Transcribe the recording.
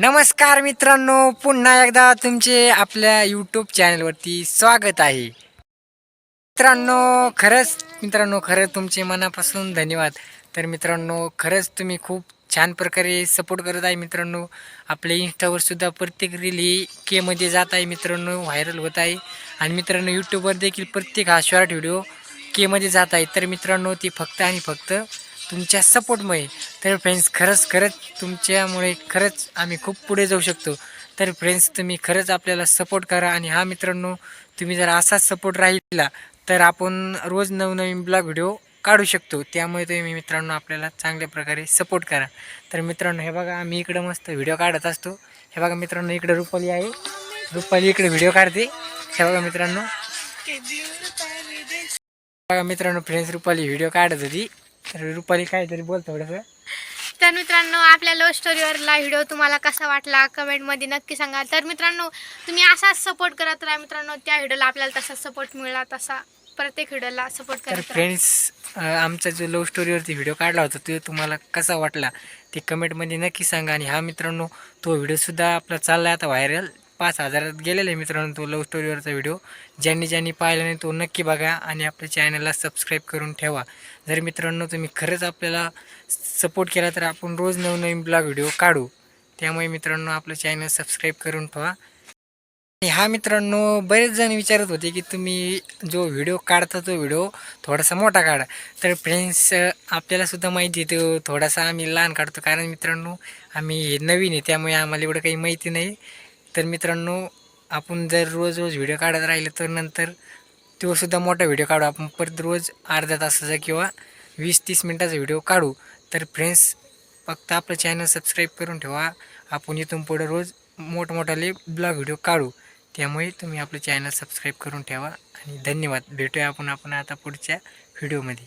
नमस्कार मित्रांनो पुन्हा एकदा तुमचे आपल्या यूट्यूब चॅनलवरती स्वागत आहे. मित्रांनो खरंच मित्रांनो खरंच तुमचे मनापासून धन्यवाद. तर मित्रांनो खरंच तुम्ही खूप छान प्रकारे सपोर्ट करत आहे मित्रांनो. आपल्या इंस्टावर सुद्धा प्रत्येक रील ही केमध्ये जात आहे मित्रांनो व्हायरल होत आहे. आणि मित्रांनो यूट्यूबवर देखील प्रत्येक हा शॉर्ट व्हिडिओ केमध्ये जात आहे. तर मित्रांनो ती फक्त आणि फक्त तुमच्या सपोर्टमुळे. तर फ्रेंड्स खरंच खरंच तुमच्यामुळे खरंच आम्ही खूप पुढे जाऊ शकतो. तर फ्रेंड्स तुम्ही खरंच आपल्याला सपोर्ट करा आणि हा मित्रांनो तुम्ही जर असाच सपोर्ट राहिला तर आपण रोज नवनवीन ब्लॉग व्हिडिओ काढू शकतो. त्यामुळे तुम्ही मित्रांनो आपल्याला चांगल्या प्रकारे सपोर्ट करा. तर मित्रांनो हे बघा आम्ही इकडं मस्त व्हिडिओ काढत असतो. हे बघा मित्रांनो इकडं रुपाली आहे. रुपाली इकडे व्हिडिओ काढते. हे बघा मित्रांनो. बघा मित्रांनो फ्रेंड्स रुपाली व्हिडिओ काढत होती. तर रुपाली काहीतरी बोल थोडंसं. तर मित्रांनो आपल्या लव्ह स्टोरीवरला व्हिडिओ तुम्हाला कसा वाटला कमेंटमध्ये नक्की सांगा. तर मित्रांनो तुम्ही असाच सपोर्ट करत राहा मित्रांनो त्या व्हिडिओला आपल्याला तसा सपोर्ट मिळाला तसा प्रत्येक व्हिडिओला सपोर्ट तर करत राहा. फ्रेंड्स आमचा जो लव्ह स्टोरीवरती व्हिडिओ काढला होता तो तुम्हाला कसा वाटला ते कमेंटमध्ये नक्की सांगा. आणि हा मित्रांनो तो व्हिडिओसुद्धा आपला चालला आहे आता व्हायरल पाच हजारात गेलेला आहे मित्रांनो तो लव्ह स्टोरीवरचा व्हिडिओ ज्यांनी ज्यांनी पाहिला नाही तो नक्की बघा आणि आपल्या चॅनलला सबस्क्राईब करून ठेवा. जर मित्रांनो तुम्ही खरंच आपल्याला सपोर्ट केला तर आपण रोज नवनवीन ब्लॉग व्हिडिओ काढू. त्यामुळे मित्रांनो आपलं चॅनल सबस्क्राईब करून ठेवा. आणि हा मित्रांनो बरेच जण विचारत होते की तुम्ही जो व्हिडिओ काढता तो व्हिडिओ थोडासा मोठा काढा. तर फ्रेंड्स आपल्यालासुद्धा माहिती आहे तो थोडासा आम्ही लहान काढतो. कारण मित्रांनो आम्ही नवीन आहे त्यामुळे आम्हाला एवढं काही माहिती नाही. तर मित्रांनो आपण जर रोज रोज व्हिडिओ काढत राहिलं तर नंतर तोसुद्धा मोठा व्हिडिओ काढू. आपण परत रोज अर्ध्या तासाचा किंवा वीस तीस मिनटाचा व्हिडिओ काढू. तर फ्रेंड्स फक्त आपलं चॅनल सबस्क्राईब करून ठेवा. आपण इथून पुढं रोज मोठमोठाले ब्लॉग व्हिडिओ काढू. त्यामुळे तुम्ही आपलं चॅनल सबस्क्राईब करून ठेवा. आणि धन्यवाद. भेटूया आपण आपण आता पुढच्या व्हिडिओमध्ये